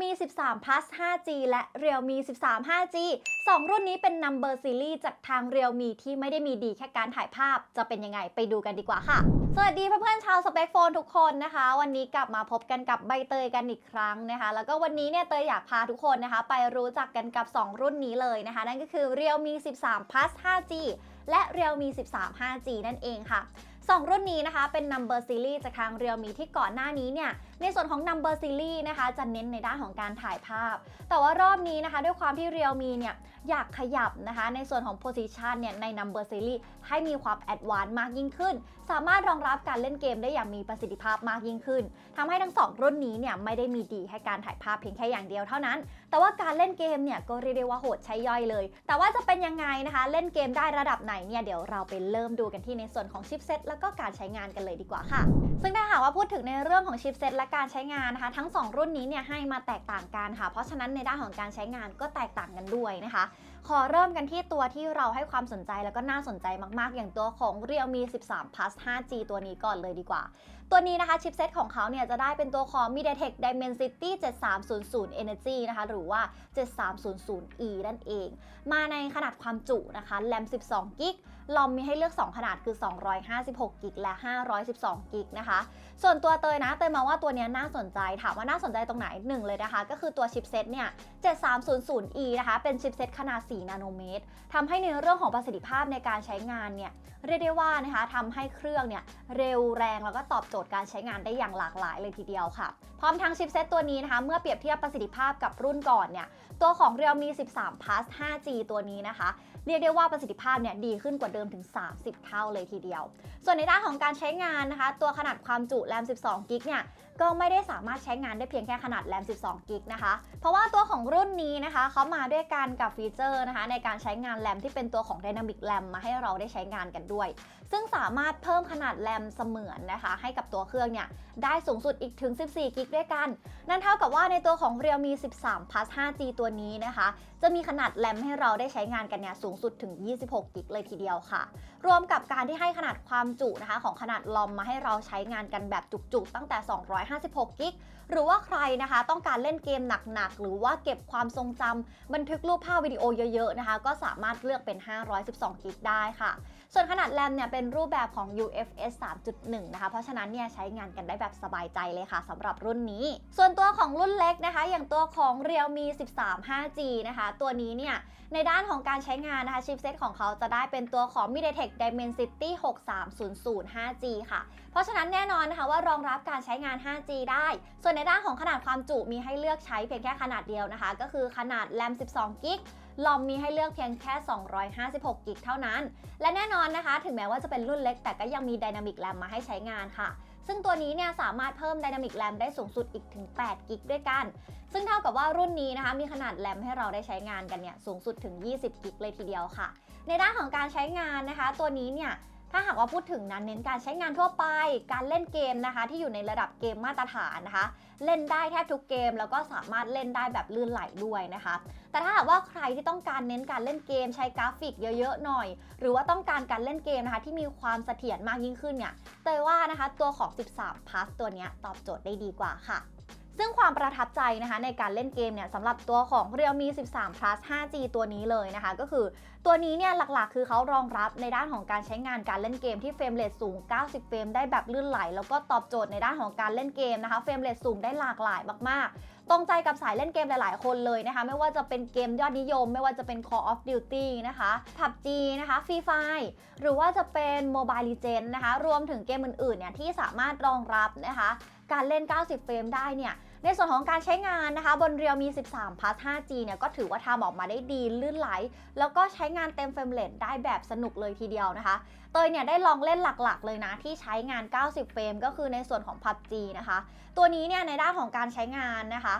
Realme 13 Plus 5G และ Realme 13 5G 2 รุ่นนี้เป็น Number Series จากทาง Realme ที่ไม่ได้มีดีแค่การถ่ายภาพ จะเป็นยังไงไปดูกันดีกว่าค่ะ สวัสดีเพื่อนๆชาวสเปคโฟนทุกคนนะคะ วันนี้กลับมาพบกันกับใบเตยกันอีกครั้งนะคะ แล้วก็วันนี้เนี่ยเตยอยากพาทุกคนนะคะ ไปรู้จักกันกับ 2 รุ่นนี้เลยนะคะ นั่นก็คือ Realme 13 Plus 5G และ Realme 13 5G นั่นเองค่ะ 2 รุ่นนี้นะคะเป็น Number Series จากทาง Realme ที่ก่อนหน้านี้เนี่ย ในส่วนของ Number Series นะคะ จะเน้นในด้านของการถ่ายภาพ แต่ว่ารอบนี้นะคะ ด้วยความที่ Realme เนี่ยอยากขยับนะคะในส่วนของ Position เนี่ยใน Number Series ให้มีความ Advanced มากยิ่งขึ้น สามารถรองรับการเล่นเกมได้อย่างมีประสิทธิภาพมากยิ่งขึ้นทำให้ทั้ง 2 รุ่นนี้เนี่ยไม่ได้มีดีให้การถ่ายภาพเพียงแค่อย่างเดียวเท่านั้น แต่ว่าการเล่นเกมเนี่ยก็เรียกได้ว่าโหดใช้ย่อยเลย แต่ว่าจะเป็นยังไงนะคะ เล่นเกมได้ระดับไหนเนี่ยเดี๋ยวเราไปเริ่มดูกันที่ในส่วนของชิปเซตแล้วก็การใช้งานกันเลยดีกว่าค่ะ ซึ่งถ้าหากว่าพูดถึงในเรื่องของชิปเซตและการใช้งานนะคะทั้ง 2 รุ่นนี้เนี่ยให้มาแตกต่างกันค่ะ เพราะฉะนั้นในด้านของการใช้งานก็แตกต่างกันด้วยนะคะ ขอเริ่มกันที่ตัวที่เราให้ความสนใจแล้วก็น่าสนใจมากๆ อย่างตัวของ Realme 13 Plus 5G ตัวนี้ก่อนเลยดีกว่า ตัวนี้นะคะชิปเซตของเขาเนี่ยจะได้เป็นตัวของ MediaTek Dimensity 7300 Energy นะคะหรือว่า 7300E นั่นเอง มาในขนาดความจุนะคะแรม 12 กิกลอมมีให้เลือก 2 ขนาดคือ 256 กิกและ 512 กิกนะคะ ส่วนตัวเตยนะเตยมองว่าตัวนี้น่าสนใจถามว่าน่าสนใจตรงไหนหนึ่งเลยนะคะ ก็คือตัวชิปเซตเนี่ย 7300E นะคะ เป็นชิปเซตขนาด 4 นาโนเมตรทำให้ในเรื่องของประสิทธิภาพในการใช้งานเนี่ยเรียกได้ว่านะคะทำให้เครื่องเนี่ยเร็วแรงแล้วก็ตอบโจทย์การใช้งานได้อย่างหลากหลายเลยทีเดียวค่ะ พร้อมทั้งชิปเซตตัวนี้นะคะ เมื่อเปรียบเทียบประสิทธิภาพกับรุ่นก่อนเนี่ย ตัวของ Realme 13 Plus 5G ตัวนี้นะคะ เรียกได้ว่าประสิทธิภาพเนี่ยดีขึ้นกว่าเดิมถึง 30 เท่าเลยทีเดียว ส่วนในด้านของการใช้งานนะคะ ตัวขนาดความจุแรม 12 กิกเนี่ยก็ไม่ได้สามารถใช้งานได้เพียงแค่ขนาดแรม 12 กิกนะคะ เพราะว่าตัวของรุ่นนี้นะคะเขามาด้วยกันกับฟีเจอร์นะคะในการใช้งานแรมที่เป็นตัวของ Dynamic RAM มาให้เราได้ใช้งานกันด้วย ซึ่งสามารถเพิ่มขนาดแรมเสมือนนะคะ ให้กับตัวเครื่องเนี่ย ได้สูงสุดอีกถึง 14 กิกด้วยกัน นั่นเท่ากับว่าในตัวของ Realme 13 Plus 5G ตัวนี้นะคะ จะมีขนาดแรมให้เราได้ใช้งานกันเนี่ยสูงสุดถึง 26 กิกเลยทีเดียวค่ะ รวมกับการที่ให้ขนาดความจุนะคะ ของขนาดลอมมาให้เราใช้งานกันแบบจุกๆ ตั้งแต่ 256 กิก หรือว่าใครนะคะ ต้องการเล่นเกมหนักๆ หรือว่าเก็บความทรงจำบันทึกรูปภาพวิดีโอเยอะๆนะคะ ก็สามารถเลือกเป็น 512 กิกได้ค่ะ ส่วนขนาดแรมเนี่ยเป็นรูปแบบของ UFS 3.1 นะคะ เพราะฉะนั้นเนี่ยใช้งานกันได้แบบสบายใจเลยค่ะสำหรับรุ่นนี้ ส่วนตัวของรุ่นเล็กนะคะ อย่างตัวของ Realme 13 5G นะคะ ตัวนี้เนี่ยในด้านของการใช้งานนะคะชิปเซตของเขาจะได้เป็นตัวของ MediaTek Dimensity 6300 5G ค่ะ เพราะฉะนั้นแน่นอนนะคะว่ารองรับการใช้งาน 5G ได้ ส่วนในด้านของขนาดความจุมีให้เลือกใช้เพียงแค่ขนาดเดียวนะคะ ก็คือขนาดแรม 12 กิก ลอมมีให้เลือกเพียงแค่ 256 กิกเท่านั้น และแน่นอนนะคะ ถึงแม้ว่าจะเป็นรุ่นเล็ก แต่ก็ยังมี Dynamic RAM มาให้ใช้งานค่ะ ซึ่งตัวนี้เนี่ยสามารถเพิ่ม Dynamic RAM ได้สูงสุดอีกถึง 8 กิกด้วยกัน ซึ่งเท่ากับว่ารุ่นนี้นะคะมีขนาดแรมให้เราได้ใช้งานกันเนี่ยสูงสุดถึง 20 กิกเลยทีเดียวค่ะ ในด้านของการใช้งานนะคะ ตัวนี้เนี่ย ถ้าหากว่าพูดถึงนั้นเน้นการใช้งานทั่วไป การเล่นเกมนะคะ ที่อยู่ในระดับเกมมาตรฐานนะคะ เล่นได้แทบทุกเกม แล้วก็สามารถเล่นได้แบบลื่นไหลด้วยนะคะ แต่ถ้าหากว่าใครที่ต้องการเน้นการเล่นเกม ใช้กราฟิกเยอะๆหน่อย หรือว่าต้องการการเล่นเกมนะคะ ที่มีความเสถียรมากยิ่งขึ้นเนี่ยเตยว่านะคะตัวของ 13 Plus ตัวนี้ตอบโจทย์ได้ดีกว่าค่ะ ซึ่งความประทับใจนะคะในการเล่นเกมเนี่ยสำหรับตัวของ Realme 13 Plus 5G ตัวนี้เลยนะคะ ก็คือตัวนี้เนี่ยหลักๆ คือเขารองรับในด้านของการใช้งานการเล่นเกมที่เฟรมเรทสูง 90 เฟรมได้แบบลื่นไหล แล้วก็ตอบโจทย์ในด้านของการเล่นเกมนะคะ เฟรมเรทสูงได้หลากหลายมากๆ ตรงใจกับสายเล่นเกมหลายๆ คนเลยนะคะ ไม่ว่าจะเป็นเกมยอดนิยม ไม่ว่าจะเป็น Call of Duty นะคะ PUBG นะคะ Free Fire หรือว่าจะเป็น Mobile Legends นะคะ รวมถึงเกมอื่นๆเนี่ยที่สามารถรองรับนะคะ การเล่น 90 เฟรมได้เนี่ย ในส่วนของการใช้งานนะคะบน Realme 13 Plus 5G เนี่ยก็ถือว่าทำออกมาได้ดีลื่นไหล แล้วก็ใช้งานเต็มเฟรมเรทได้แบบสนุกเลยทีเดียวนะคะเตยเนี่ยได้ลองเล่นหลักๆ เลยนะ ที่ใช้งาน 90 เฟรมก็คือในส่วนของ PUBG นะคะ ตัวนี้เนี่ยในด้านของการใช้งานนะคะ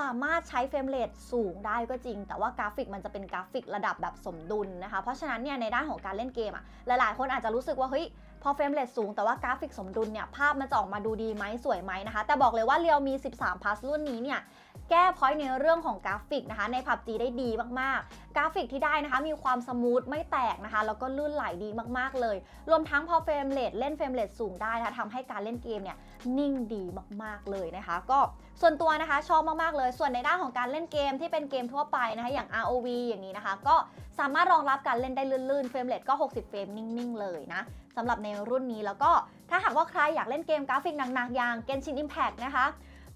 สามารถใช้เฟรมเรทสูงได้ก็จริง แต่ว่ากราฟิกมันจะเป็นกราฟิกระดับแบบสมดุลนะคะ เพราะฉะนั้นเนี่ยในด้านของการเล่นเกมอะหลายๆ คนอาจจะรู้สึกว่าเฮ้ย พอเฟรมเรทสูงแต่ว่ากราฟิกสมดุลเนี่ยภาพมันจะออกมาดูดีไหมสวยไหมนะคะ แต่บอกเลยว่า Realme 13 Plus รุ่นนี้เนี่ยแก้พอยต์ในเรื่องของกราฟิกนะคะใน PUBG ได้ดีมากๆ กราฟิกที่ได้นะคะมีความสมูทไม่แตกนะคะ แล้วก็ลื่นไหลดีมากๆเลย รวมทั้งพอเฟรมเรทเล่นเฟรมเรทสูงได้นะคะทำให้การเล่นเกมเนี่ยนิ่งดีมากๆเลยนะคะ ก็ส่วนตัวนะคะชอบมากๆเลย ส่วนในด้านของการเล่นเกมที่เป็นเกมทั่วไปนะคะอย่าง ROV อย่างนี้นะคะ ก็สามารถรองรับการเล่นได้ลื่นๆเฟรมเรทก็ 60 เฟรมนิ่งๆเลยนะ สำหรับในรุ่นนี้แล้วก็ถ้าหากว่าใครอยากเล่นเกมกราฟิกหนักๆอย่าง Genshin Impact นะคะ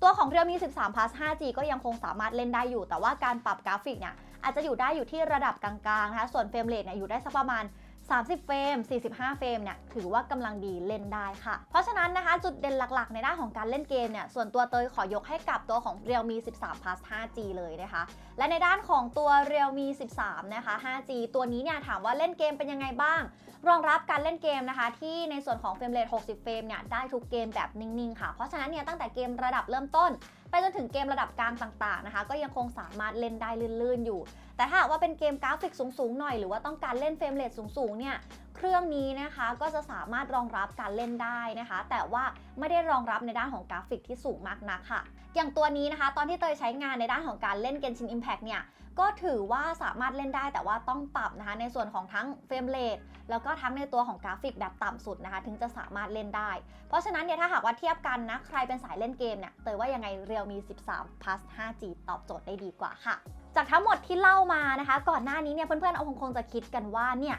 ตัวของ Realme 13 Plus 5G ก็ยังคงสามารถเล่นได้อยู่ แต่ว่าการปรับกราฟิกเนี่ยอาจจะอยู่ได้อยู่ที่ระดับกลางๆนะคะส่วนเฟรมเรทเนี่ยอยู่ได้สักประมาณ 30 เฟรม 45 เฟรมเนี่ยถือว่ากำลังดีเล่นได้ค่ะ เพราะฉะนั้นนะคะจุดเด่นหลักๆ ในด้านของการเล่นเกมเนี่ยส่วนตัวเตยขอยกให้กับตัวของ Realme 13 Plus 5G เลยนะคะ และในด้านของตัว Realme 13 นะคะ 5G ตัวนี้เนี่ยถามว่าเล่นเกมเป็นยังไงบ้าง รองรับการเล่นเกมนะคะ ที่ในส่วนของเฟรมเรท60 เฟรมเนี่ยได้ทุกเกมแบบนิ่งๆ ค่ะ เพราะฉะนั้นเนี่ยตั้งแต่เกมระดับเริ่มต้น ไปจนถึงเกมระดับกลางต่างๆนะคะ ก็ยังคงสามารถเล่นได้ลื่นๆอยู่ แต่ถ้าว่าเป็นเกมกราฟิกสูงๆหน่อยหรือว่าต้องการเล่นเฟรมเรทสูงๆเนี่ยเครื่องนี้นะคะก็จะสามารถรองรับการเล่นได้นะคะ แต่ว่าไม่ได้รองรับในด้านของกราฟิกที่สูงมากนักค่ะ อย่างตัวนี้นะคะ ตอนที่เตยใช้งานในด้านของการเล่น Genshin Impact เนี่ย ก็ถือว่าสามารถเล่นได้แต่ว่าต้องปรับนะคะในส่วนของทั้งเฟรมเรทแล้วก็ทั้งในตัวของกราฟิกแบบต่ำสุดนะคะ ถึงจะสามารถเล่นได้ เพราะฉะนั้นเนี่ยถ้าหากว่าเทียบกันนะใครเป็นสายเล่นเกมเนี่ยเตยว่ายังไงเรียวมี 13 Plus 5G ตอบโจทย์ได้ดีกว่าค่ะ จากทั้งหมดที่เล่ามานะคะ ก่อนหน้านี้เนี่ยเพื่อนๆเอาคงคงจะคิดกันว่าเนี่ย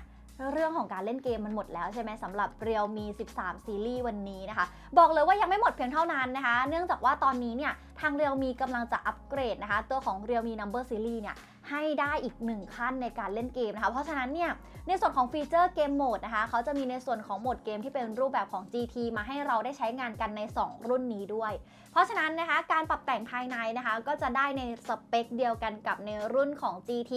เรื่องของการเล่นเกมมันหมดแล้วใช่ไหมสำหรับเรียวมี 13 ซีรีส์วันนี้นะคะ บอกเลยว่ายังไม่หมดเพียงเท่านั้นนะคะ เนื่องจากว่าตอนนี้เนี่ยทางเรียวมีกำลังจะอัปเกรดนะคะ ตัวของเรียวมี Number Series เนี่ย ให้ได้อีกหนึ่งขั้นในการเล่นเกมนะคะ เพราะฉะนั้นเนี่ยในส่วนของฟีเจอร์เกมโหมดนะคะเขาจะมีในส่วนของโหมดเกมที่เป็นรูปแบบของ GT มาให้เราได้ใช้งานกันใน 2 รุ่นนี้ด้วย เพราะฉะนั้นนะคะการปรับแต่งภายในนะคะก็จะได้ในสเปคเดียวกันกับในรุ่นของ GT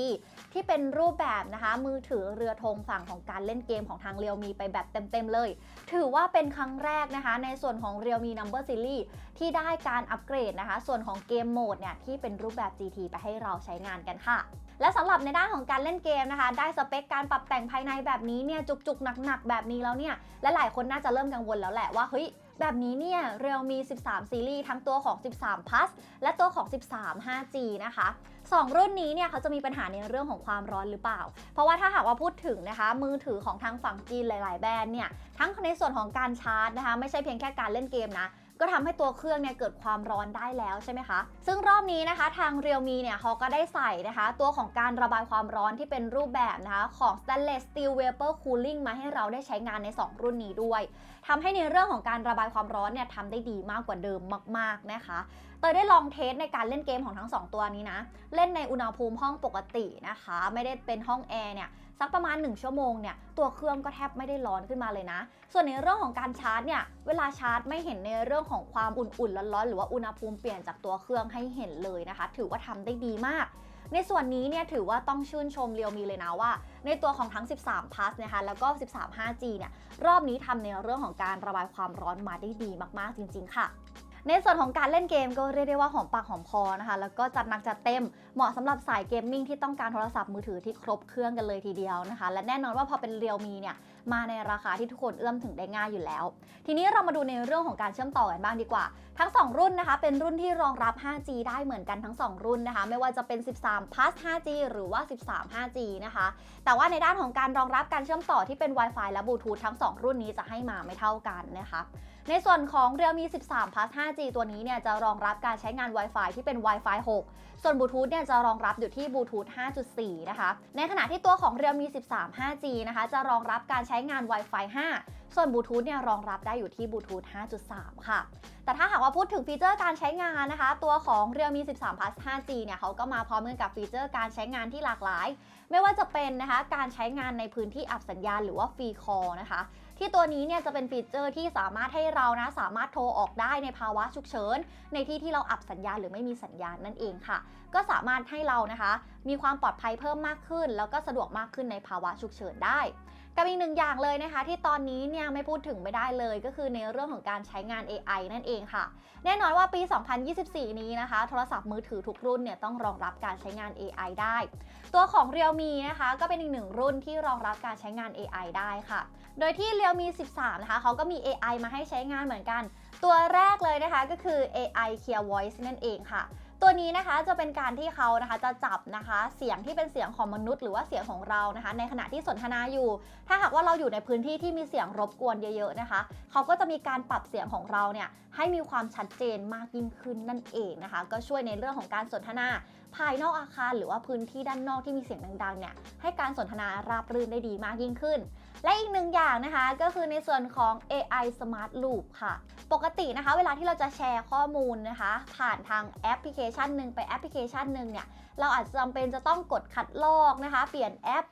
ที่เป็นรูปแบบนะคะมือถือเรือธงฝั่งของการเล่นเกมของทาง Realme ไปแบบเต็มๆเลย ถือว่าเป็นครั้งแรกนะคะในส่วนของ Realme Number Series ที่ได้การอัปเกรดนะคะส่วนของเกมโหมดเนี่ยที่เป็นรูปแบบ GT ไปให้เราใช้งานกันค่ะและสำหรับในด้านของการเล่นเกมนะคะ ได้สเปคการปรับแต่งภายในแบบนี้เนี่ยจุกๆหนักๆแบบนี้แล้วเนี่ยและหลายคนน่าจะเริ่มกังวลแล้วแหละว่าเฮ้ยแบบนี้เนี่ย Realme 13 ซีรีส์ทั้งตัวของ 13 Plus และตัวของ 13 5G นะคะ 2 รุ่นนี้เนี่ยเขาจะมีปัญหาในเรื่องของความร้อนหรือเปล่า เพราะว่าถ้าหากว่าพูดถึงนะคะ มือถือของทางฝั่งจีนหลาย ๆ แบรนด์เนี่ยทั้งในส่วนของการชาร์จนะคะ ไม่ใช่เพียงแค่การเล่นเกมนะ ก็ทำให้ตัวเครื่องเนี่ยเกิดความร้อนได้แล้วใช่ไหมคะ ซึ่งรอบนี้นะคะทาง Realme เนี่ยเขาก็ได้ใส่นะคะ ตัวของการระบายความร้อนที่เป็นรูปแบบนะคะของ Stainless Steel Vapor Cooling มาให้เราได้ใช้งานใน 2 รุ่นนี้ด้วยทำให้ในเรื่องของการระบายความร้อนเนี่ยทำได้ดีมากกว่าเดิมมาก ๆนะคะเตยได้ลองเทสในการเล่นเกมของทั้ง 2 ตัวนี้นะ เล่นในอุณหภูมิห้องปกตินะคะ ไม่ได้เป็นห้องแอร์เนี่ย สักประมาณ 1 ชั่วโมงเนี่ยตัวเครื่องก็แทบไม่ได้ร้อนขึ้นมาเลยนะ ส่วนในเรื่องของการชาร์จเนี่ยเวลาชาร์จไม่เห็นในเรื่องของความอุ่นๆร้อนๆหรือว่าอุณหภูมิเปลี่ยนจากตัวเครื่องให้เห็นเลยนะคะ ถือว่าทำได้ดีมากในส่วนนี้เนี่ยถือว่าต้องชื่นชมเรียวมีเลยนะว่า ในตัวของทั้ง 13 plus นะคะแล้วก็ 13 5G เนี่ยรอบนี้ทำในเรื่องของการระบายความร้อนมาได้ดีมากๆจริง ๆ ค่ะ ในส่วนของการเล่นเกมก็เรียกได้ว่าหอมปากหอมคอนะคะ แล้วก็จัดหนักจัดเต็มเหมาะสำหรับสายเกมมิ่งที่ต้องการโทรศัพท์มือถือที่ครบเครื่องกันเลยทีเดียวนะคะ และแน่นอนว่าพอเป็นเรียวมีเนี่ยมาในราคาที่ทุกคนเอื้อมถึงได้ง่ายอยู่แล้ว ทีนี้เรามาดูในเรื่องของการเชื่อมต่อกันบ้างดีกว่า ทั้ง 2 รุ่นนะคะ เป็นรุ่นที่รองรับ 5G ได้เหมือนกันทั้ง 2 รุ่นนะคะ ไม่ว่าจะเป็น 13 plus 5G หรือว่า 13 5G นะคะ แต่ว่าในด้านของการรองรับการเชื่อมต่อที่เป็น Wi-Fi และบลูทูธทั้ง 2 รุ่นนี้จะให้มาไม่เท่ากันนะคะ ในส่วนของ Realme 13 plus 5G ตัวนี้เนี่ยจะรองรับการใช้งาน Wi-Fi ที่เป็น Wi-Fi 6 ส่วนบลูทูธเนี่ยจะรองรับอยู่ที่บลูทูธ5.4 นะคะ ในขณะที่ตัวของ Realme 13 5G นะคะจะรองรับการใช้งาน Wi-Fi 5 ส่วนบลูทูธเนี่ยรองรับได้อยู่ที่บลูทูธ5.3 ค่ะ แต่ถ้าหากว่าพูดถึงฟีเจอร์การใช้งานนะคะ ตัวของ Realme 13 plus 5G เนี่ยเขาก็มาพร้อมกับฟีเจอร์การใช้งานที่หลากหลาย ไม่ว่าจะเป็นนะคะการใช้งานในพื้นที่อับสัญญาณหรือว่าฟรีคอลนะคะ ที่ตัวนี้เนี่ยจะเป็นฟีเจอร์ที่สามารถให้เรานะสามารถโทรออกได้ในภาวะฉุกเฉิน ในที่ที่เราอับสัญญาณหรือไม่มีสัญญาณนั่นเองค่ะ ก็สามารถให้เรานะคะ มีความปลอดภัยเพิ่มมากขึ้น แล้วก็สะดวกมากขึ้นในภาวะฉุกเฉินได้ กับอีกหนึ่งอย่างเลยนะคะ ที่ตอนนี้เนี่ยไม่พูดถึงไม่ได้เลยก็คือในเรื่องของการใช้งาน AI นั่นเองค่ะ แน่นอนว่าปี 2024 นี้นะคะ โทรศัพท์มือถือทุกรุ่นเนี่ยต้องรองรับการใช้งาน AI ได้ ตัวของ Realme นะคะก็เป็นอีกหนึ่งรุ่นที่รองรับการใช้งาน AI ได้ค่ะ โดยที่ Realme 13 นะคะเขาก็มี AI มาให้ใช้งานเหมือนกัน ตัวแรกเลยนะคะก็คือ AI Clear Voice นั่นเองค่ะ ตัวนี้นะคะจะเป็นการที่เขานะคะจะจับนะคะเสียงที่เป็นเสียงของมนุษย์หรือว่าเสียงของเรานะคะ ในขณะที่สนทนาอยู่ ถ้าหากว่าเราอยู่ในพื้นที่ที่มีเสียงรบกวนเยอะๆนะคะ เขาก็จะมีการปรับเสียงของเราเนี่ยให้มีความชัดเจนมากยิ่งขึ้นนั่นเองนะคะ ก็ช่วยในเรื่องของการสนทนาภายนอกอาคาร หรือว่าพื้นที่ด้านนอกที่มีเสียงดังๆเนี่ยให้การสนทนาราบรื่นได้ดีมากยิ่งขึ้น และอีกหนึ่งอย่างนะคะก็คือในส่วนของ AI Smart Loop ค่ะ ปกตินะคะ เวลาที่เราจะแชร์ข้อมูลนะคะ ผ่านทางแอปพลิเคชันหนึ่งไปแอปพลิเคชันหนึ่งเนี่ย เราอาจจะจำเป็นจะต้องกดคัดลอกนะคะ เปลี่ยนแอป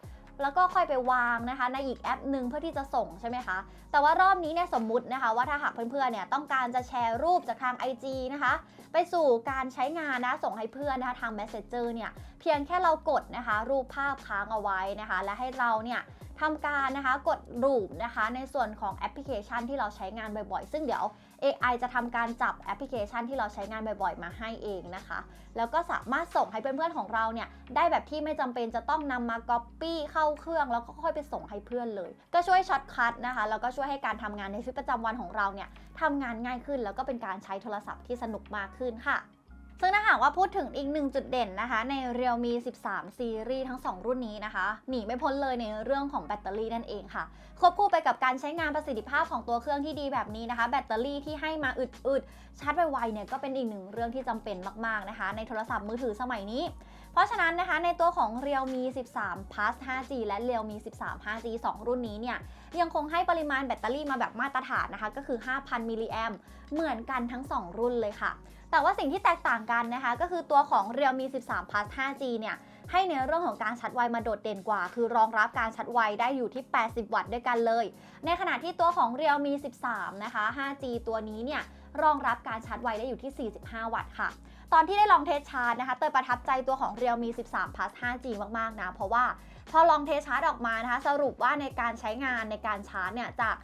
แล้วก็ค่อยไปวางนะคะ ในอีกแอปหนึ่งเพื่อที่จะส่งใช่ไหมคะ แต่ว่ารอบนี้เนี่ยสมมุตินะคะว่าถ้าหากเพื่อนๆเนี่ยต้องการจะแชร์รูปจากทาง IG นะคะ ไปสู่การใช้งานนะส่งให้เพื่อนนะคะทาง Messenger เนี่ยเพียงแค่เรากดนะคะ รูปภาพค้างเอาไว้นะคะ และให้เราเนี่ย ทำการนะคะกดรูปนะคะ ในส่วนของแอปพลิเคชันที่เราใช้งานบ่อยๆ ซึ่งเดี๋ยว AI จะทำการจับแอปพลิเคชันที่เราใช้งานบ่อยๆ มาให้เองนะคะ แล้วก็สามารถส่งให้เพื่อนๆของเราเนี่ย ได้แบบที่ไม่จำเป็นจะต้องนำมา Copy เข้าเครื่อง แล้วก็ค่อยไปส่งให้เพื่อนเลย ก็ช่วยช็อตคัทนะคะ แล้วก็ช่วยให้การทำงานในชีวิตประจำวันของเราเนี่ยทำงานง่ายขึ้น แล้วก็เป็นการใช้โทรศัพท์ที่สนุกมากขึ้นค่ะ ซึ่งถ้าหากว่าพูดถึงอีกหนึ่งจุดเด่นนะคะ ใน Realme 13 ซีรีส์ทั้ง 2 รุ่นนี้นะคะ หนีไม่พ้นเลยในเรื่องของแบตเตอรี่นั่นเองค่ะ ควบคู่ไปกับการใช้งานประสิทธิภาพของตัวเครื่องที่ดีแบบนี้นะคะ แบตเตอรี่ที่ให้มาอึดๆชาร์จไวๆเนี่ยก็เป็นอีกหนึ่งเรื่องที่จำเป็นมากๆนะคะ ในโทรศัพท์มือถือสมัยนี้ เพราะฉะนั้นนะคะในตัวของ Realme 13 Plus 5G และ Realme 13 5G 2 รุ่นนี้เนี่ยยังคงให้ปริมาณแบตเตอรี่มาแบบมาตรฐานนะคะก็คือ 5,000 มิลลิแอมเหมือนกันทั้ง 2 รุ่นเลยค่ะ แต่ว่าสิ่งที่แตกต่างกันนะคะ ก็คือตัวของ Realme 13 Plus 5G เนี่ยให้ในเรื่องของการชาร์จไวมาโดดเด่นกว่า คือรองรับการชาร์จไวได้อยู่ที่ 80 วัตต์ด้วยกันเลย ในขณะที่ตัวของ Realme 13 นะคะ 5G ตัวนี้เนี่ยรองรับการชาร์จไวได้อยู่ที่ 45 วัตต์ค่ะ ตอนที่ได้ลองเทสชาร์จนะคะ เตยประทับใจตัวของ Realme 13 Plus 5G มาก ๆ นะ เพราะว่าพอลองเทสชาร์จออกมานะคะ สรุปว่าในการใช้งานในการชาร์จเนี่ยจาก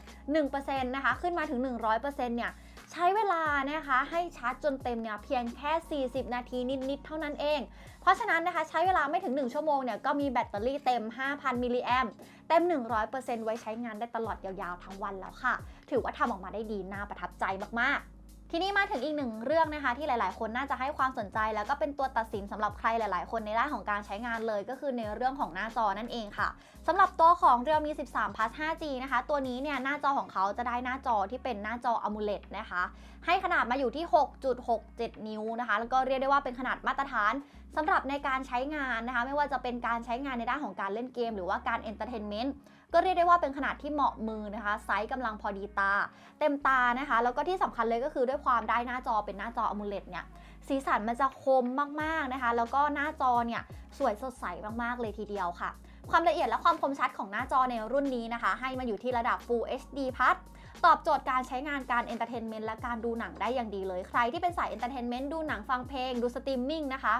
1%นะคะ ขึ้นมาถึง 100%เนี่ย ใช้เวลานะคะให้ชาร์จจนเต็มเนี่ยเพียงแค่ 40 นาทีนิดๆเท่านั้นเอง เพราะฉะนั้นนะคะใช้เวลาไม่ถึง 1 ชั่วโมงเนี่ยก็มีแบตเตอรี่เต็ม 5,000 มิลลิแอมเต็ม 100%ไว้ใช้งานได้ตลอดยาวๆ ทั้งวันแล้วค่ะ ถือว่าทำออกมาได้ดีน่าประทับใจมากๆ ทีนี้มาถึงอีกหนึ่งเรื่องนะคะ ที่หลาย ๆ คนน่าจะให้ความสนใจ แล้วก็เป็นตัวตัดสินสำหรับใครหลาย ๆ คนในด้านของการใช้งานเลย ก็คือในเรื่องของหน้าจอนั่นเองค่ะสำหรับตัวของ Realme 13 Plus 5G นะคะ ตัวนี้เนี่ยหน้าจอของเขาจะได้หน้าจอที่เป็นหน้าจอ AMOLED นะคะ ให้ขนาดมาอยู่ที่ 6.67 นิ้วนะคะ แล้วก็เรียกได้ว่าเป็นขนาดมาตรฐานสำหรับในการใช้งานนะคะ ไม่ว่าจะเป็นการใช้งานในด้านของการเล่นเกม หรือว่าการเอนเตอร์เทนเมนต์ ก็เรียกได้ว่าเป็นขนาดที่เหมาะมือนะคะ ไซส์กำลังพอดีตา เต็มตานะคะ แล้วก็ที่สำคัญเลยก็คือด้วยความได้หน้าจอเป็นหน้าจอ AMOLED เนี่ยสีสันมันจะคมมากๆนะคะ แล้วก็หน้าจอเนี่ยสวยสดใสมากๆเลยทีเดียวค่ะ ความละเอียดและความคมชัดของหน้าจอในรุ่นนี้นะคะ ให้มาอยู่ที่ระดับ Full HD Plus ตอบโจทย์การใช้งานการเอนเตอร์เทนเมนต์และการดูหนังได้อย่างดีเลย ใครที่เป็นสายเอนเตอร์เทนเมนต์ดูหนังฟังเพลง ดูสตรีมมิ่งนะคะ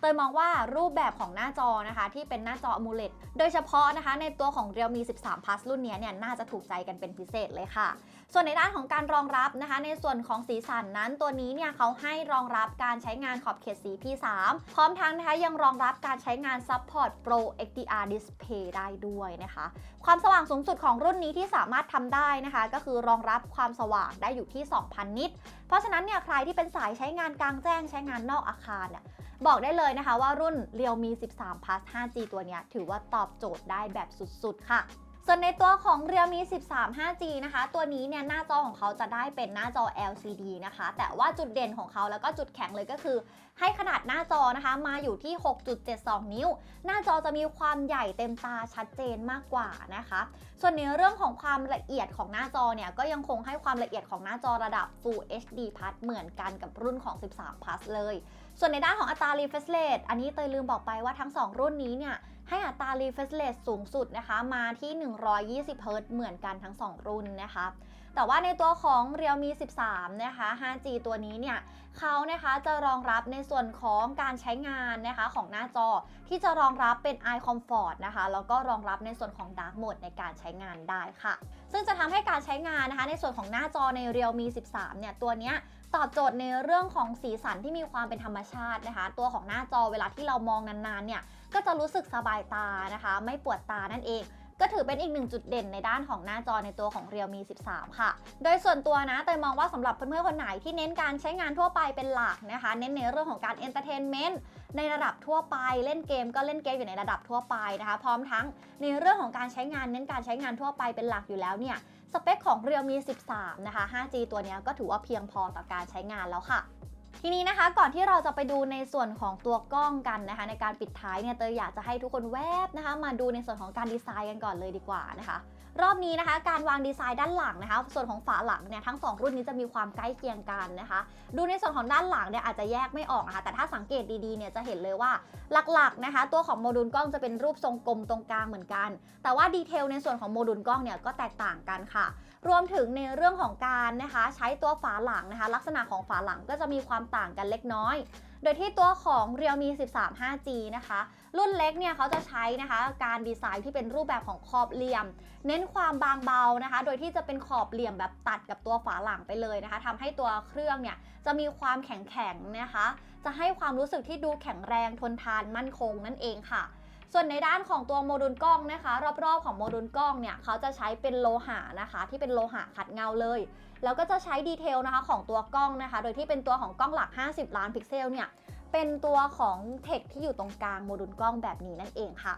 เตยมองว่ารูปแบบของหน้าจอนะคะ ที่เป็นหน้าจอ AMOLED โดยเฉพาะนะคะ ในตัวของ Realme 13 Plus รุ่นนี้เนี่ยน่าจะถูกใจกันเป็นพิเศษเลยค่ะ ส่วนในด้านของการรองรับนะคะ ในส่วนของสีสันนั้นตัวนี้เนี่ยเขาให้รองรับการใช้งานขอบเขตสี P3 พร้อมทั้งนะคะยังรองรับการใช้งาน Support Pro XDR Display ได้ด้วยนะคะ ความสว่างสูงสุดของรุ่นนี้ที่สามารถทำได้นะคะ ก็คือรองรับความสว่างได้อยู่ที่ 2,000 นิตเพราะฉะนั้นเนี่ยใครที่เป็นสายใช้งานกลางแจ้งใช้งานนอกอาคารเนี่ย บอกได้เลยนะคะว่ารุ่น Realme 13 Plus 5G ตัวนี้ถือว่าตอบโจทย์ได้แบบสุดๆ ค่ะส่วนในตัวของ Realme 13 5G นะคะ ตัวนี้เนี่ยหน้าจอของเขาจะได้เป็นหน้าจอ LCD นะคะ แต่ว่าจุดเด่นของเขาแล้วก็จุดแข็งเลยก็คือ ให้ขนาดหน้าจอนะคะ มาอยู่ที่ 6.72 นิ้ว หน้าจอจะมีความใหญ่เต็มตาชัดเจนมากกว่านะคะ ส่วนในเรื่องของความละเอียดของหน้าจอเนี่ยก็ยังคงให้ความละเอียดของหน้าจอระดับ Full HD Plus เหมือนกันกับรุ่นของ 13 Plus เลย ส่วนในด้านของอัตรา refresh rate อันนี้เตยลืมบอกไปว่าทั้ง 2 รุ่นนี้เนี่ยให้อัตรา refresh rate สูงสุดนะคะ มาที่ 120 Hz เหมือนกันทั้ง 2 รุ่นนะคะ แต่ว่าในตัวของ Realme 13 นะคะ 5G ตัวนี้เนี่ย เขานะคะจะรองรับในส่วนของการใช้งานนะคะของหน้าจอที่จะรองรับเป็น Eye Comfort นะคะแล้วก็รองรับในส่วนของ Dark Mode ในการใช้งานได้ค่ะ ซึ่งจะทำให้การใช้งานนะคะ ในส่วนของหน้าจอใน Realme 13 เนี่ยตัวเนี้ยตอบโจทย์ในเรื่องของสีสันที่มีความเป็นธรรมชาตินะคะ ตัวของหน้าจอเวลาที่เรามองนานๆเนี่ยก็จะรู้สึกสบายตานะคะ ไม่ปวดตานั่นเอง ก็ถือเป็นอีกหนึ่งจุดเด่นในด้านของหน้าจอในตัวของ Realme 13 ค่ะ โดยส่วนตัวนะเตยมองว่าสำหรับเพื่อนๆคนไหนที่เน้นการใช้งานทั่วไปเป็นหลักนะคะ เน้นในเรื่องของการ Entertainment ในระดับทั่วไปเล่นเกมก็เล่นเกมอยู่ในระดับทั่วไปนะคะ พร้อมทั้งในเรื่องของการใช้งานเน้นการใช้งานทั่วไปเป็นหลักอยู่แล้วเนี่ยสเปคของ Realme 13 นะคะ 5G ตัวนี้ก็ถือว่าเพียงพอต่อการใช้งานแล้วค่ะ ทีนี้นะคะก่อนที่เราจะไปดูในส่วนของตัวกล้องกันนะคะ ในการปิดท้ายเนี่ยเตยอยากจะให้ทุกคนแวบนะคะ มาดูในส่วนของการดีไซน์กันก่อนเลยดีกว่านะคะ รอบนี้นะคะ การวางดีไซน์ด้านหลังนะคะ ส่วนของฝาหลังเนี่ยทั้ง 2 รุ่นนี้จะมีความใกล้เคียงกันนะคะ ดูในส่วนของด้านหลังเนี่ยอาจจะแยกไม่ออกนะคะแต่ถ้าสังเกตดีๆเนี่ยจะเห็นเลยว่าหลักๆนะคะ ตัวของโมดูลกล้องจะเป็นรูปทรงกลมตรงกลางเหมือนกัน แต่ว่าดีเทลในส่วนของโมดูลกล้องเนี่ยก็แตกต่างกันค่ะ รวมถึงในเรื่องของการนะคะ ใช้ตัวฝาหลังนะคะ ลักษณะของฝาหลังก็จะมีความต่างกันเล็กน้อย โดยที่ตัวของ Realme 13 5G นะคะ รุ่นเล็กเนี่ยเขาจะใช้นะคะการดีไซน์ที่เป็นรูปแบบของขอบเหลี่ยม เน้นความบางเบานะคะ โดยที่จะเป็นขอบเหลี่ยมแบบตัดกับตัวฝาหลังไปเลยนะคะทำให้ตัวเครื่องเนี่ยจะมีความแข็งแข็งนะคะ จะให้ความรู้สึกที่ดูแข็งแรงทนทานมั่นคงนั่นเองค่ะส่วนในด้านของตัวโมดูลกล้องนะคะ รอบๆของโมดูลกล้องเนี่ยเขาจะใช้เป็นโลหะนะคะ ที่เป็นโลหะขัดเงาเลย แล้วก็จะใช้ดีเทลนะคะของตัวกล้องนะคะ โดยที่เป็นตัวของกล้องหลัก 50 ล้านพิกเซลเนี่ยเป็นตัวของเทคที่อยู่ตรงกลางโมดูลกล้องแบบนี้นั่นเองค่ะ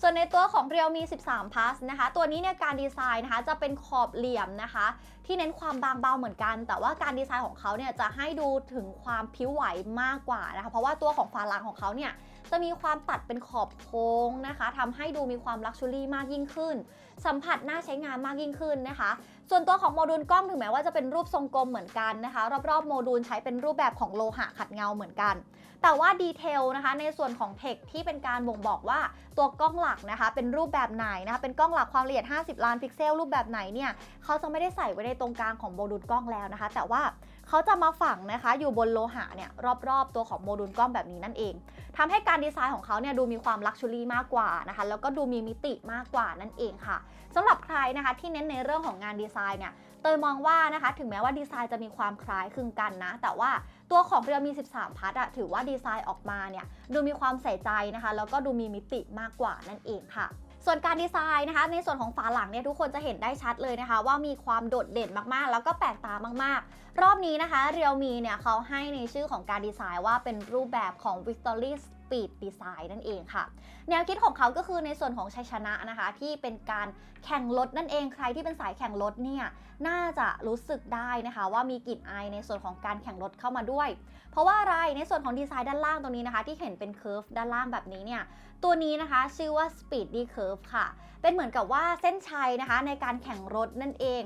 ส่วนในตัวของ Realme 13 Plus นะคะ ตัวนี้เนี่ยการดีไซน์นะคะจะเป็นขอบเหลี่ยมนะคะ ที่เน้นความบางเบาเหมือนกัน แต่ว่าการดีไซน์ของเขาเนี่ยจะให้ดูถึงความพิ้วไหวมากกว่านะคะ เพราะว่าตัวของฝาหลังของเขาเนี่ย จะมีความตัดเป็นขอบโค้งนะคะทำให้ดูมีความลักชัวรี่มากยิ่งขึ้น สัมผัสน่าใช้งานมากยิ่งขึ้นนะคะ ส่วนตัวของโมดูลกล้องถึงแม้ว่าจะเป็นรูปทรงกลมเหมือนกันนะคะ รอบๆโมดูลใช้เป็นรูปแบบของโลหะขัดเงาเหมือนกัน แต่ว่าดีเทลนะคะ ในส่วนของเทคที่เป็นการบ่งบอกว่าตัวกล้องหลักนะคะ เป็นรูปแบบไหนนะคะเป็นกล้องหลักความละเอียด 50 ล้านพิกเซลรูปแบบไหนเนี่ยเขาจะไม่ได้ใส่ไว้ในตรงกลางของโมดูลกล้องแล้วนะคะ แต่ว่า เขาจะมาฝังนะคะอยู่บนโลหะเนี่ยรอบๆ ตัวของโมดูลกล้องแบบนี้นั่นเองทำให้การดีไซน์ของเขาเนี่ยดูมีความลักชัวรี่มากกว่านะคะแล้วก็ดูมีมิติมากกว่านั่นเองค่ะสำหรับใครนะคะที่เน้นในเรื่องของงานดีไซน์เนี่ยเตยมองว่านะคะถึงแม้ว่าดีไซน์จะมีความคล้ายคลึงกันนะ แต่ว่าตัวของ Realme 13 Plus อะถือว่าดีไซน์ออกมาเนี่ยดูมีความใส่ใจนะคะแล้วก็ดูมีมิติมากกว่านั่นเองค่ะส่วนการดีไซน์นะคะ ในส่วนของฝาหลังเนี่ยทุกคนจะเห็นได้ชัดเลยนะคะ ว่ามีความโดดเด่นมากๆ แล้วก็แปลกตามากๆรอบนี้นะคะ Realme เนี่ยเขาให้ในชื่อของการดีไซน์ว่าเป็นรูปแบบของ Victory Speed Design นั่นเองค่ะ แนวคิดของเขาก็คือในส่วนของชัยชนะนะคะ ที่เป็นการแข่งรถนั่นเองใครที่เป็นสายแข่งรถเนี่ยน่าจะรู้สึกได้นะคะ ว่ามีกลิ่นอายในส่วนของการแข่งรถเข้ามาด้วย เพราะว่าอะไรในส่วนของดีไซน์ด้านล่างตรงนี้นะคะ ที่เห็นเป็นเคอร์ฟด้านล่างแบบนี้เนี่ยตัวนี้นะคะชื่อว่า Speedy Curve ค่ะ เป็นเหมือนกับว่าเส้นชัยนะคะในการแข่งรถนั่นเอง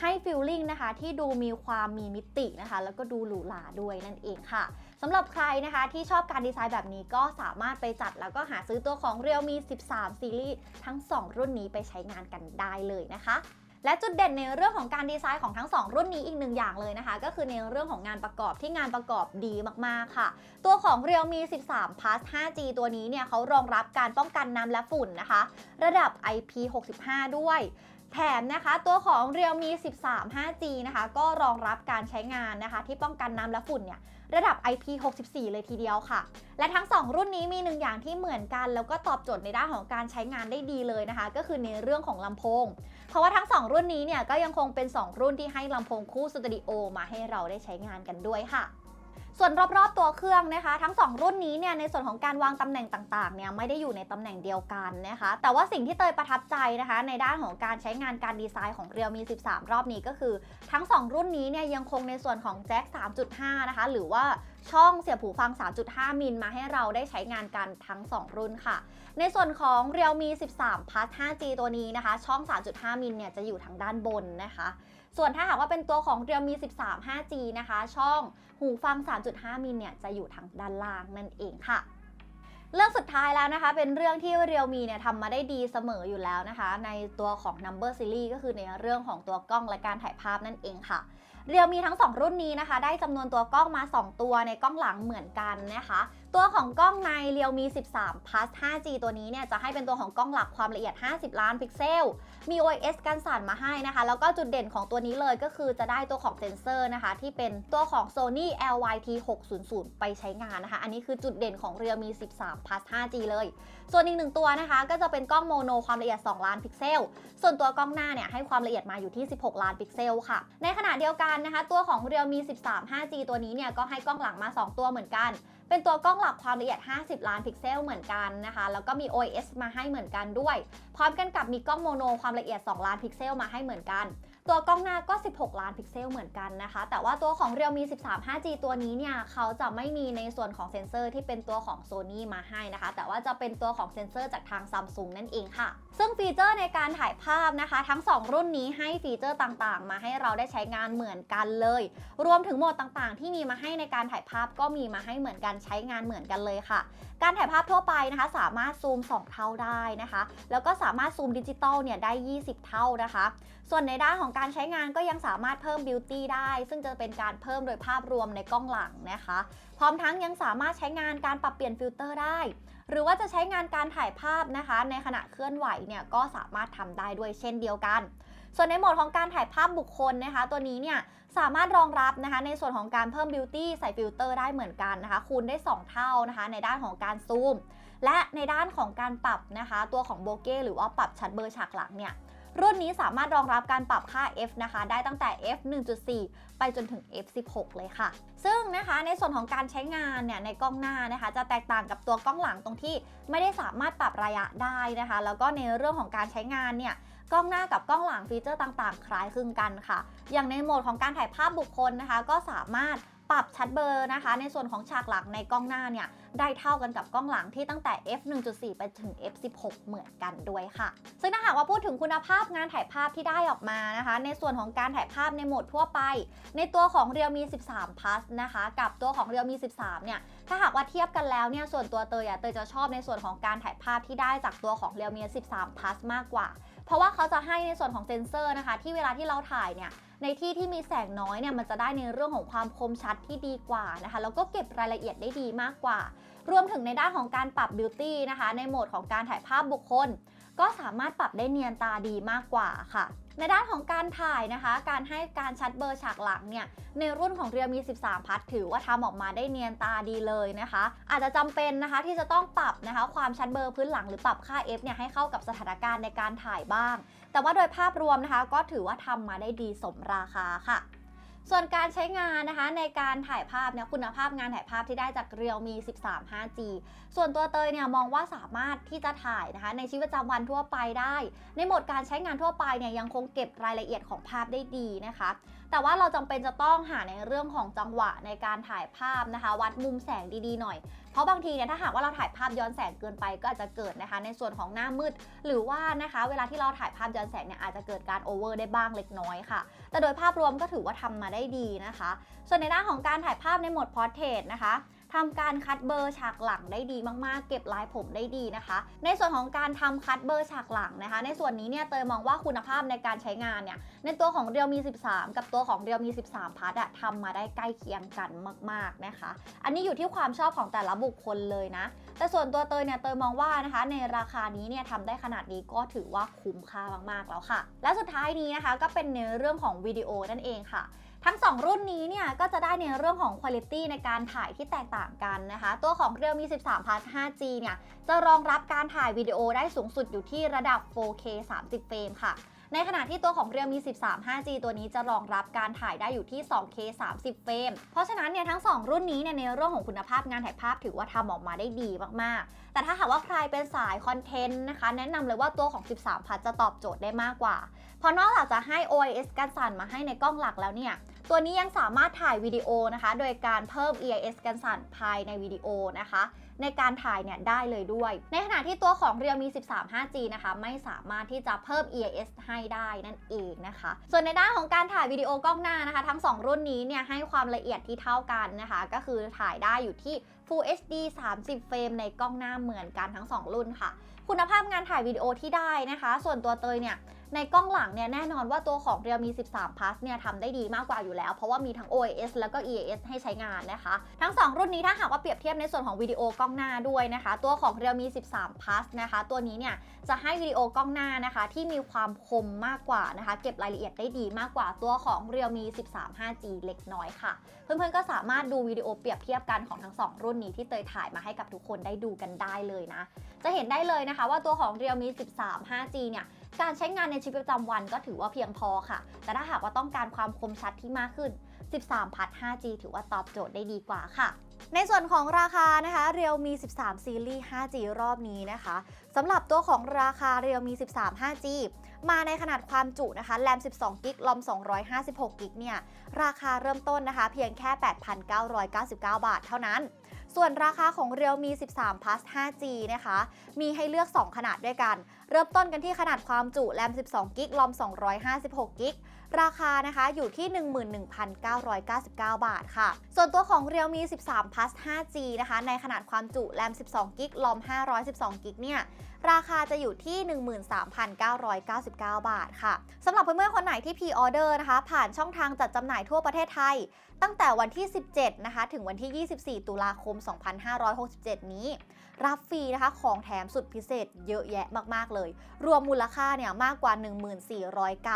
ให้ฟิลลิ่งนะคะที่ดูมีความมีมิตินะคะ แล้วก็ดูหรูหราด้วยนั่นเองค่ะสำหรับใครนะคะที่ชอบการดีไซน์แบบนี้ก็สามารถไปจัดแล้วก็หาซื้อตัวของ Realme 13ซีรีส์ทั้ง 2 รุ่นนี้ไปใช้งานกันได้เลยนะคะ และจุดเด่นในเรื่องของการดีไซน์ของทั้ง 2 รุ่นนี้อีกหนึ่งอย่างเลยนะคะ ก็คือในเรื่องของงานประกอบที่งานประกอบดีมากๆค่ะ ตัวของ Realme 13 Plus 5G ตัวนี้เนี่ยเขารองรับการป้องกันน้ำและฝุ่นนะคะ ระดับ IP65 ด้วยแถมนะคะตัวของ Realme 13 5G นะคะก็รองรับการใช้งานนะคะ ที่ป้องกันน้ำและฝุ่นเนี่ยระดับ IP64 เลยทีเดียวค่ะ และทั้ง 2 รุ่นนี้มีหนึ่งอย่างที่เหมือนกัน แล้วก็ตอบโจทย์ในด้านของการใช้งานได้ดีเลยนะคะ ก็คือในเรื่องของลำโพง เพราะว่าทั้ง 2 รุ่นนี้เนี่ยก็ยังคงเป็น 2 รุ่นที่ให้ลำโพงคู่สตูดิโอมาให้เราได้ใช้งานกันด้วยค่ะส่วนรอบๆตัวเครื่องนะคะ ทั้ง 2 รุ่นนี้เนี่ยในส่วนของการวางตำแหน่งต่างๆเนี่ยไม่ได้อยู่ในตำแหน่งเดียวกันนะคะ แต่ว่าสิ่งที่เตยประทับใจนะคะ ในด้านของการใช้งานการดีไซน์ของ Realme 13 รอบนี้ก็คือ ทั้ง 2 รุ่นนี้เนี่ยยังคงในส่วนของแจ็ค 3.5 นะคะ หรือว่าช่องเสียบหูฟัง 3.5 มิลมาให้เราได้ใช้งานกันทั้ง 2 รุ่นค่ะ ในส่วนของ Realme 13 Plus 5G ตัวนี้นะคะ ช่อง 3.5 มิลเนี่ยจะอยู่ทางด้านบนนะคะ ส่วนถ้าหากว่าเป็นตัวของ Realme 13 5G นะคะ ช่องหูฟัง 3.5 มิลเนี่ยจะอยู่ทางด้านล่างนั่นเองค่ะเรื่องสุดท้ายแล้วนะคะ เป็นเรื่องที่เรียวมีเนี่ยทำมาได้ดีเสมออยู่แล้วนะคะ ในตัวของ Number Series ก็คือในเรื่องของตัวกล้องและการถ่ายภาพนั่นเองค่ะเรียวมีทั้ง 2 รุ่นนี้นะคะ ได้จำนวนตัวกล้องมา 2 ตัวในกล้องหลังเหมือนกันนะคะตัวของกล้องในเรียวมี 13 plus 5G ตัวนี้เนี่ยจะให้เป็นตัวของกล้องหลักความละเอียด 50 ล้านพิกเซล มี OIS กันสั่นมาให้นะคะ แล้วก็จุดเด่นของตัวนี้เลยก็คือจะได้ตัวของเซนเซอร์นะคะ ที่เป็นตัวของ Sony LYT 600 ไปใช้งานนะคะ อันนี้คือจุดเด่นของเรียวมี 13 plus 5G เลย ส่วนอีกหนึ่งตัวนะคะ ก็จะเป็นกล้องโมโนความละเอียด 2 ล้านพิกเซล ส่วนตัวกล้องหน้าเนี่ยให้ความละเอียดมาอยู่ที่ 16 ล้านพิกเซลค่ะ ในขณะเดียวกันนะคะ ตัวของ Realme 13 5G ตัวนี้เนี่ยก็ให้กล้องหลังมา 2 ตัวเหมือนกัน เป็นตัวกล้องหลักความละเอียด 50 ล้านพิกเซลเหมือนกันนะคะ แล้วก็มี OIS มาให้เหมือนกันด้วย พร้อมกันกับมีกล้องโมโนความละเอียด 2 ล้านพิกเซลมาให้เหมือนกัน ตัวกล้องหน้าก็ 16 ล้านพิกเซลเหมือนกันนะคะ แต่ว่าตัวของ Realme 13 5G ตัวนี้เนี่ยเขาจะไม่มีในส่วนของเซ็นเซอร์ที่เป็นตัวของ Sony มาให้นะคะ แต่ว่าจะเป็นตัวของเซ็นเซอร์จากทาง Samsung นั่นเองค่ะ ซึ่งฟีเจอร์ในการถ่ายภาพนะคะ ทั้ง 2 รุ่นนี้ให้ฟีเจอร์ต่างๆ มาให้เราได้ใช้งานเหมือนกันเลย รวมถึงโหมดต่างๆ ที่มีมาให้ในการถ่ายภาพก็มีมาให้เหมือนกันใช้งานเหมือนกันเลยค่ะ การถ่ายภาพทั่วไปนะคะ สามารถซูม 2 เท่าได้นะคะ แล้วก็สามารถซูมดิจิตอลเนี่ยได้ 20 เท่านะคะ ส่วนในด้านของการใช้งานก็ยังสามารถเพิ่มบิวตี้ได้ ซึ่งจะเป็นการเพิ่มโดยภาพรวมในกล้องหลังนะคะ พร้อมทั้งยังสามารถใช้งานการปรับเปลี่ยนฟิลเตอร์ได้ หรือว่าจะใช้งานการถ่ายภาพนะคะ ในขณะเคลื่อนไหวเนี่ยก็สามารถทำได้ด้วยเช่นเดียวกัน ส่วนในโหมดของการถ่ายภาพบุคคลนะคะ ตัวนี้เนี่ย สามารถรองรับนะคะในส่วนของการเพิ่มบิวตี้ใส่ฟิลเตอร์ได้เหมือนกันนะคะคูณได้ 2 เท่านะคะในด้านของการซูม และในด้านของการปรับนะคะตัวของโบเก้หรือว่าปรับชัดเบอร์ฉากหลังเนี่ยรุ่นนี้สามารถรองรับการปรับค่า f นะคะ ได้ตั้งแต่ f 1.4 ไปจนถึง f 16เลยค่ะ ซึ่งนะคะในส่วนของการใช้งานเนี่ยในกล้องหน้านะคะ จะแตกต่างกับตัวกล้องหลังตรงที่ไม่ได้สามารถปรับระยะได้นะคะ แล้วก็ในเรื่องของการใช้งานเนี่ย กล้องหน้ากับกล้องหลังฟีเจอร์ต่างๆ คล้ายคลึงกันค่ะ อย่างในโหมดของการถ่ายภาพบุคคลนะคะ ก็สามารถปรับชัดเบอร์นะคะ ในส่วนของฉากหลังในกล้องหน้าเนี่ย ได้เท่ากันกับกล้องหลังที่ตั้งแต่ f 1.4 ไปถึง f 16เหมือนกันด้วยค่ะ ซึ่งถ้าหากว่าพูดถึงคุณภาพงานถ่ายภาพที่ได้ออกมานะคะ ในส่วนของการถ่ายภาพในโหมดทั่วไป ในตัวของ Realme 13 Plus นะคะ กับตัวของ Realme 13 เนี่ย ถ้าหากว่าเทียบกันแล้วเนี่ย ส่วนตัวเตยอะเตยจะชอบในส่วนของการถ่ายภาพที่ได้จากตัวของ Realme 13 Plus มากกว่า เพราะว่าเขาจะให้ในส่วนของเซนเซอร์นะคะ ที่เวลาที่เราถ่ายเนี่ยในที่ที่มีแสงน้อยเนี่ยมันจะได้ในเรื่องของความคมชัดที่ดีกว่านะคะแล้วก็เก็บรายละเอียดได้ดีมากกว่า รวมถึงในด้านของการปรับบิวตี้นะคะ ในโหมดของการถ่ายภาพบุคคล ก็สามารถปรับได้เนียนตาดีมากกว่าค่ะ ในด้านของการถ่ายนะคะ การให้การชัดเบอร์ฉากหลังเนี่ย ในรุ่นของเรียมี 13 พัทถือว่าทำออกมาได้เนียนตาดีเลยนะคะ อาจจะจำเป็นนะคะที่จะต้องปรับนะคะ ความชัดเบอร์พื้นหลังหรือปรับค่า f เนี่ยให้เข้ากับสถานการณ์ในการถ่ายบ้าง แต่ว่าโดยภาพรวมนะคะ ก็ถือว่าทำมาได้ดีสมราคาค่ะ ส่วนการใช้งานนะคะในการถ่ายภาพเนี่ยคุณภาพงานถ่ายภาพที่ได้จากเรียวมี 13 5G ส่วนตัวเตยเนี่ยมองว่าสามารถที่จะถ่ายนะคะในชีวิตประจำวันทั่วไปได้ ในโหมดการใช้งานทั่วไปเนี่ยยังคงเก็บรายละเอียดของภาพได้ดีนะคะ แต่ว่าเราจำเป็นจะต้องหาในเรื่องของจังหวะในการถ่ายภาพนะคะ วัดมุมแสงดีๆหน่อย ราะบางทีเนี่ยถ้าหากว่าเราถ่ายภาพย้อนแสงเกินไปก็อาจจะเกิดนะคะ ในส่วนของหน้ามืด หรือว่านะคะเวลาที่เราถ่ายภาพย้อนแสงเนี่ยอาจจะเกิดการโอเวอร์ได้บ้างเล็กน้อยค่ะ แต่โดยภาพรวมก็ถือว่าทำมาได้ดีนะคะ ส่วนในด้านของการถ่ายภาพในโหมดพอร์เทรตนะคะ ทำการคัดเบอร์ฉากหลังได้ดีมากๆ เก็บลายผมได้ดีนะคะ ในส่วนของการทำคัดเบอร์ฉากหลังนะคะ ในส่วนนี้เนี่ยเตยมองว่าคุณภาพในการใช้งานเนี่ยในตัวของ Realme 13 กับตัวของ Realme 13 Plus อะทำมาได้ใกล้เคียงกันมาก ๆนะคะ อันนี้อยู่ที่ความชอบของแต่ละบุคคลเลยนะ แต่ส่วนตัวเตยเนี่ยเตยมองว่านะคะ ในราคานี้เนี่ยทำได้ขนาดนี้ก็ถือว่าคุ้มค่ามากๆแล้วค่ะ และสุดท้ายนี้นะคะก็เป็นในเรื่องของวิดีโอนั่นเองค่ะ ทั้ง 2 รุ่นนี้เนี่ยก็จะได้ในเรื่องของคุณภาพในการถ่ายที่แตกต่างกันนะคะ ตัวของ Realme 13 Plus 5G เนี่ยจะรองรับการถ่ายวิดีโอได้สูงสุดอยู่ที่ระดับ 4K 30 เฟรมค่ะ ในขณะที่ตัวของ Realme 13 5G ตัวนี้จะรองรับการถ่ายได้อยู่ที่ 2K 30 เฟรม เพราะฉะนั้นเนี่ยทั้ง 2 รุ่นนี้เนี่ยในเรื่องของคุณภาพงานถ่ายภาพถือว่าทำออกมาได้ดีมากๆ แต่ถ้าหากว่าใครเป็นสายคอนเทนต์นะคะ แนะนำเลยว่าตัวของ 13 Plus จะตอบโจทย์ได้มากกว่า เพราะนอกจากจะให้ OIS กันสั่นมาให้ในกล้องหลักแล้วเนี่ย ตัวนี้ยังสามารถถ่ายวิดีโอนะคะ โดยการเพิ่ม EIS กันสั่นภายในวิดีโอนะคะ ในการถ่ายเนี่ยได้เลยด้วย ในขณะที่ตัวของ Realme 13 5G นะคะ ไม่สามารถที่จะเพิ่ม EIS ให้ได้นั่นเองนะคะ ส่วนในด้านของการถ่ายวิดีโอกล้องหน้านะคะ ทั้ง 2 รุ่นนี้เนี่ยให้ความละเอียดที่เท่ากันนะคะ ก็คือถ่ายได้อยู่ที่ Full HD 30 เฟรมในกล้องหน้าเหมือนกันทั้ง 2 รุ่นค่ะ คุณภาพงานถ่ายวิดีโอที่ได้นะคะ ส่วนตัวเตยเนี่ย ในกล้องหลังเนี่ยแน่นอนว่าตัวของ Realme 13 Plus เนี่ยทำได้ดีมากกว่าอยู่แล้ว เพราะว่ามีทั้ง OIS แล้วก็ EAS ให้ใช้งานนะคะ ทั้ง 2 รุ่นนี้ถ้าหากว่าเปรียบเทียบในส่วนของวิดีโอกล้องหน้าด้วยนะคะ ตัวของ Realme 13 Plus นะคะ ตัวนี้เนี่ยจะให้วิดีโอกล้องหน้านะคะ ที่มีความคมมากกว่านะคะ เก็บรายละเอียดได้ดีมากกว่าตัวของ Realme 13 5G เล็กน้อยค่ะ เพื่อนๆก็สามารถดูวิดีโอเปรียบเทียบกันของทั้ง 2 รุ่นนี้ที่เตยถ่ายมาให้กับทุกคนได้ดูกันได้เลยนะ จะเห็นได้เลยนะคะว่าตัวของ Realme 13 5G เนี่ย การใช้งานในชีวิตประจำวันก็ถือว่าเพียงพอค่ะ แต่ถ้าหากว่าต้องการความคมชัดที่มากขึ้น 13พัด 5G ถือว่าตอบโจทย์ได้ดีกว่าค่ะในส่วนของราคานะคะ Realme 13 Series 5G รอบนี้นะคะสำหรับตัวของราคา Realme 13 5G มาในขนาดความจุนะคะแรม 12 กิกลอม 256 กิกเนี่ย ราคาเริ่มต้นนะคะ เพียงแค่ 8,999 บาทเท่านั้น ส่วนราคาของ Realme 13 Plus 5G นะคะ มีให้เลือก 2 ขนาดด้วยกัน เริ่มต้นกันที่ขนาดความจุแรม 12 กิก ลอม 256 กิก ราคานะคะอยู่ที่ 11,999 บาทค่ะ ส่วนตัวของ Realme 13 Plus 5G นะคะ ในขนาดความจุแรม 12 กิก ลอม 512 กิก เนี่ยราคาจะอยู่ที่ 13,999 บาทค่ะสำหรับเพื่อนๆคนไหนที่พรีออเดอร์นะคะ ผ่านช่องทางจัดจำหน่ายทั่วประเทศไทย ตั้งแต่วันที่ 17 นะคะ ถึงวันที่ 24 ตุลาคม 2567 นี้ รับฟรีนะคะของแถมสุดพิเศษเยอะแยะมากๆเลย รวมมูลค่าเนี่ยมากกว่า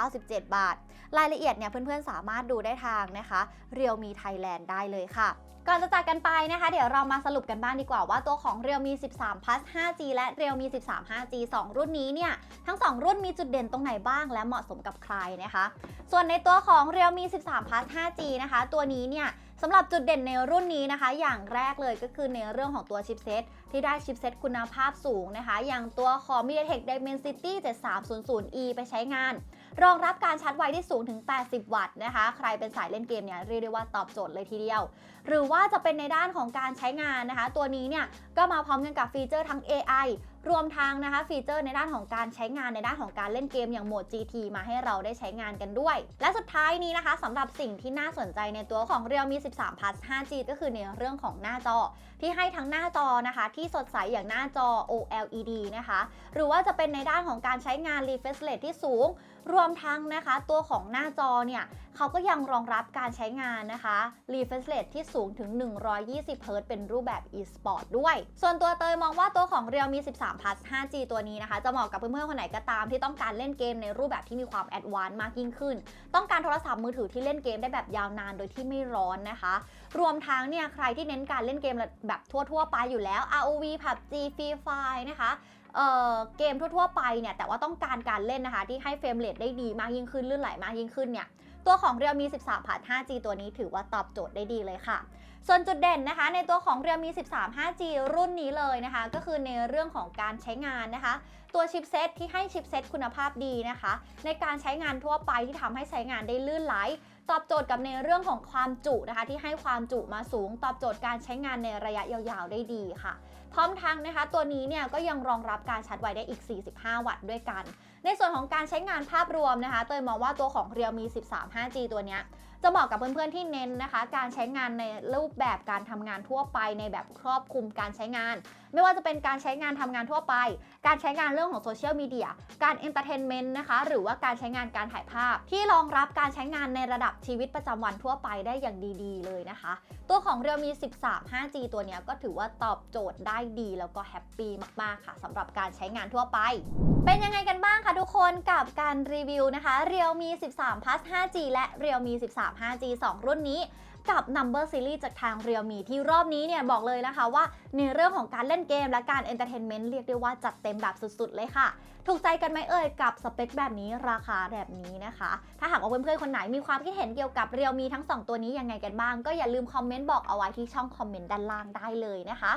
1497 บาท รายละเอียดเนี่ยเพื่อนๆสามารถดูได้ทางนะคะ Realme Thailand ได้เลยค่ะ ก่อนจะจากกันไปนะคะ เดี๋ยวเรามาสรุปกันบ้างดีกว่าว่าตัวของ Realme 13 Plus 5G และ Realme 13 5G 2 รุ่นนี้เนี่ย ทั้ง 2 รุ่นมีจุดเด่นตรงไหนบ้าง และเหมาะสมกับใครนะคะ ส่วนในตัวของ Realme 13 Plus 5G นะคะ ตัวนี้เนี่ยสำหรับจุดเด่นในรุ่นนี้นะคะ อย่างแรกเลยก็คือในเรื่องของตัวชิปเซตที่ได้ชิปเซตคุณภาพสูงนะคะ อย่างตัวของ MediaTek Dimensity 7300E ไปใช้งาน รองรับการชาร์จไวที่สูงถึง 80 วัตต์นะคะ ใครเป็นสายเล่นเกมเนี่ยเรียกได้ว่าตอบโจทย์เลยทีเดียว หรือว่าจะเป็นในด้านของการใช้งานนะคะ ตัวนี้เนี่ยก็มาพร้อมกันกับฟีเจอร์ทั้ง AI รวมทั้งนะคะฟีเจอร์ในด้านของการใช้งานในด้านของการเล่นเกมอย่างโหมด GT มาให้เราได้ใช้งานกันด้วย และสุดท้ายนี้นะคะสำหรับสิ่งที่น่าสนใจในตัวของ Realme 13 Plus 5G ก็คือในเรื่องของหน้าจอ ที่ให้ทั้งหน้าจอนะคะ ที่สดใสอย่างหน้าจอ OLED นะคะ หรือว่าจะเป็นในด้านของการใช้งาน refresh rate ที่สูง รวมทั้งนะคะตัวของหน้าจอเนี่ยเขาก็ยังรองรับการใช้งานนะคะ refresh rate ที่สูงถึง 120 Hz เป็นรูปแบบ e-sport ด้วย ส่วนตัวเตยมองว่าตัวของ Realme 13 Plus 5G ตัวนี้นะคะ จะเหมาะกับเพื่อนๆคนไหนก็ตามที่ต้องการเล่นเกมในรูปแบบที่มีความแอดวานซ์มากยิ่งขึ้น ต้องการโทรศัพท์มือถือที่เล่นเกมได้แบบยาวนานโดยที่ไม่ร้อนนะคะ รวมทั้งเนี่ยใครที่เน้นการเล่นเกมแบบทั่วๆ ไปอยู่แล้ว ROV PUBG Free Fire นะคะ เเกมทั่วๆไปเนี่ยแต่ว่าต้องการการเล่นนะคะที่ให้เฟรมเรทได้ดีมากยิ่งขึ้นลื่นไหลมากยิ่งขึ้นเนี่ยตัวของ Realme 13 Plus 5G ตัวนี้ถือว่าตอบโจทย์ได้ดีเลยค่ะ ส่วนจุดเด่นนะคะ ในตัวของ Realme 13 5G รุ่นนี้เลยนะคะ ก็คือในเรื่องของการใช้งานนะคะ ตัวชิปเซตที่ให้ชิปเซตคุณภาพดีนะคะ ในการใช้งานทั่วไปที่ทำให้ใช้งานได้ลื่นไหล ตอบโจทย์กับในเรื่องของความจุนะคะ ที่ให้ความจุมาสูง ตอบโจทย์การใช้งานในระยะยาวๆ ได้ดีค่ะ พร้อมทั้งนะคะตัวนี้เนี่ยก็ยังรองรับการชาร์จไวได้อีก 45 วัตต์ด้วยกัน ในส่วนของการใช้งานภาพรวมนะคะ เตยมองว่าตัวของเรียวมี 13 5G ตัวเนี้ยจะเหมาะกับเพื่อนๆที่เน้นนะคะ การใช้งานในรูปแบบการทำงานทั่วไปในแบบครอบคลุมการใช้งาน ไม่ว่าจะเป็นการใช้งานทำงานทั่วไป การใช้งานเรื่องของโซเชียลมีเดีย การเอนเตอร์เทนเมนต์นะคะ หรือว่าการใช้งานการถ่ายภาพ ที่รองรับการใช้งานในระดับชีวิตประจำวันทั่วไปได้อย่างดีๆ เลยนะคะ ตัวของ Realme 13 5G ตัวนี้ก็ถือว่าตอบโจทย์ได้ดีแล้วก็แฮปปี้มากๆค่ะสำหรับการใช้งานทั่วไป เป็นยังไงกันบ้างคะทุกคนกับการรีวิวนะคะ Realme 13 Plus 5G และ Realme 13 5G 2 รุ่นนี้ กับ Number Series จากทาง Realme ที่รอบนี้เนี่ยบอกเลยนะคะว่าในเรื่องของการเล่นเกมและการเอนเตอร์เทนเมนต์เรียกได้ว่าจัดเต็มแบบสุดๆเลยค่ะ ถูกใจกันไหมเอ่ยกับสเปคแบบนี้ราคาแบบนี้นะคะ ถ้าหากว่าเพื่อนๆคนไหนมีความคิดเห็นเกี่ยวกับ Realme ทั้ง 2 ตัวนี้ยังไงกันบ้าง ก็อย่าลืมคอมเมนต์บอกเอาไว้ที่ช่องคอมเมนต์ด้านล่างได้เลยนะคะ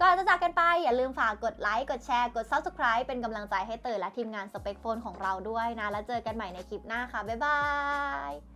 ก่อนจะจากกันไปอย่าลืมฝากกดไลค์ กดแชร์ กด Subscribe เป็นกำลังใจให้เตยและทีมงานสเปคโฟนของเราด้วยนะ แล้วเจอกันใหม่ในคลิปหน้าค่ะ บ๊ายบาย